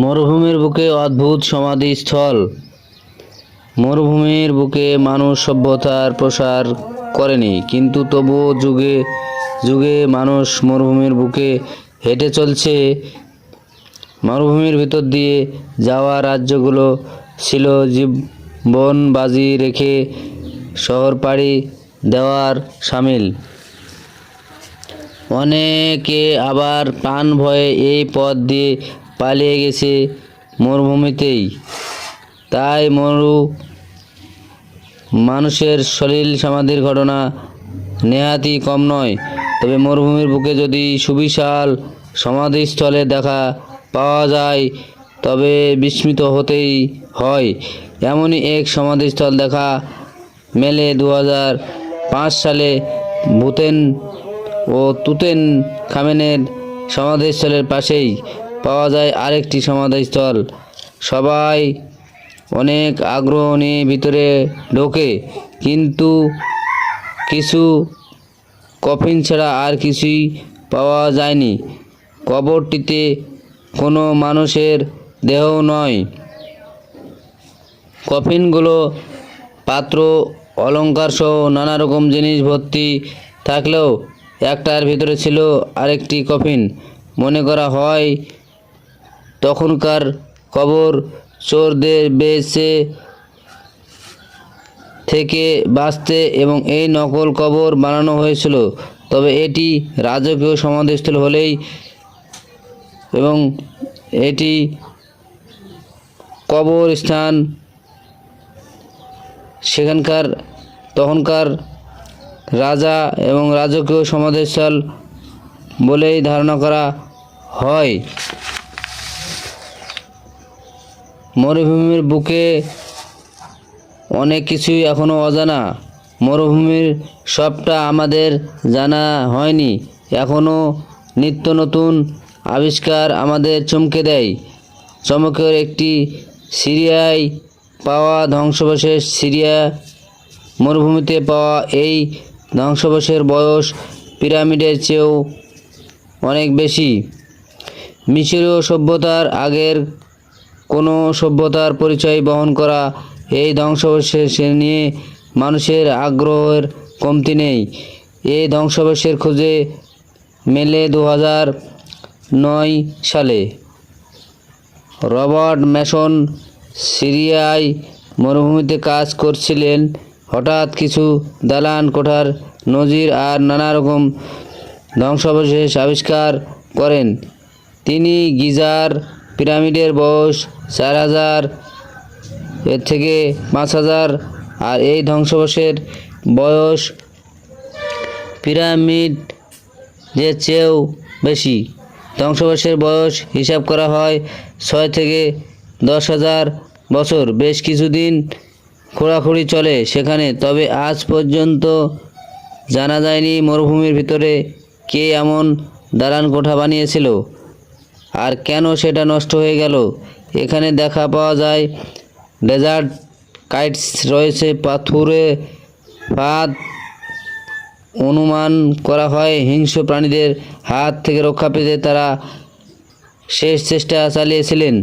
মরুভূমির বুকে অদ্ভুত সমাধিস্থল। মরুভূমির বুকে মানুষ সভ্যতার প্রসার করেনি, কিন্তু তবুও যুগে যুগে মানুষ মরুভূমির বুকে হেঁটে চলছে। মরুভূমির ভিতর দিয়ে যাওয়া রাজ্যগুলো ছিল জীবন বাজি রেখে শহর পাড়ি দেওয়ার সামিল। অনেকে আবার প্রাণ ভয়ে এই পথ দিয়ে পালিয়ে গেছে মরুভূমিতেই। তাই মরু মানুষের সলিল সমাধির ঘটনা নেহাতি কম নয়। তবে মরুভূমির বুকে যদি সুবিশাল সমাধিস্থলে দেখা পাওয়া যায়, তবে বিস্মিত হতেই হয়। এমনই এক সমাধিস্থল দেখা মেলে দু সালে ভুতেন ও তুতেন খামেনের সমাধিস্থলের পাশেই। পাওয়া যায় আরেকটি সমাধিস্থল। সবাই অনেক আগ্রহ নিয়ে ভিতরে ঢোকে, কিন্তু কিছু কফিন ছাড়া আর কিছুই পাওয়া যায়নি। কবরটিতে কোনো মানুষের দেহ নয়। কফিনগুলো পাত্র অলংকার সহ নানা রকম জিনিস ভর্তি থাকলেও একটার ভিতরে ছিল আরেকটি কফিন। মনে করা হয় তখনকার কবর চোরদের বেছে থেকে বাঁচতে এবং এই নকল কবর বানানো হয়েছিল। তবে এটি রাজকীয় সমাধিস্থল হলেই এবং এটি কবর স্থান সেখানকার তখনকার রাজা এবং রাজকীয় সমাধিস্থল বলেই ধারণা করা হয়। মরুভূমির বুকে অনেক কিছুই এখনও অজানা। মরুভূমির সবটা আমাদের জানা হয়নি। এখনও নিত্য নতুন আবিষ্কার আমাদের চমকে দেয়। চমকের একটি সিরিয়ায় পাওয়া ধ্বংসাবশেষ সিরিয়া, মরুভূমিতে পাওয়া এই ধ্বংসাবশেষের বয়স পিরামিডের চেয়েও অনেক বেশি। মিশরীয় সভ্যতার আগের কোনো সভ্যতার পরিচয় বহন করা এই ধ্বংসাবশেষ নিয়ে মানুষের আগ্রহের কমতি নেই। এই ধ্বংসাবশেষের খোঁজে মেলে দু নয় সালে। রবার্ট ম্যাসন সিরিয়ায় মরুভূমিতে কাজ করছিলেন। হঠাৎ কিছু দালান, কোঠার নজির আর নানা রকম ধ্বংসাবশেষ আবিষ্কার করেন। তিনি গিজার পিরামিডের বয়স চার হাজার, এর থেকে পাঁচ হাজার, আর এই ধ্বংসবশের বয়স পিরামিড যে চেয়েও বেশি। ধ্বংসবশের বয়স হিসাব করা হয় ছয় থেকে দশ হাজার বছর। বেশ কিছুদিন খোঁড়াখুড়ি চলে সেখানে, তবে আজ পর্যন্ত জানা যায়নি মরুভূমির ভিতরে কে এমন দালান কোঠা বানিয়েছিল। আর কেন সেটা নষ্ট হয়ে গেল? এখানে দেখা পাওয়া যায়, ডেজার্ট কাইটস রয়েছে, পাথুরে ফাঁদ অনুমান করা হয়, হিংস্র প্রাণীদের হাত থেকে রক্ষা পেতে তারা শেষ চেষ্টা চালিয়েছিলেন।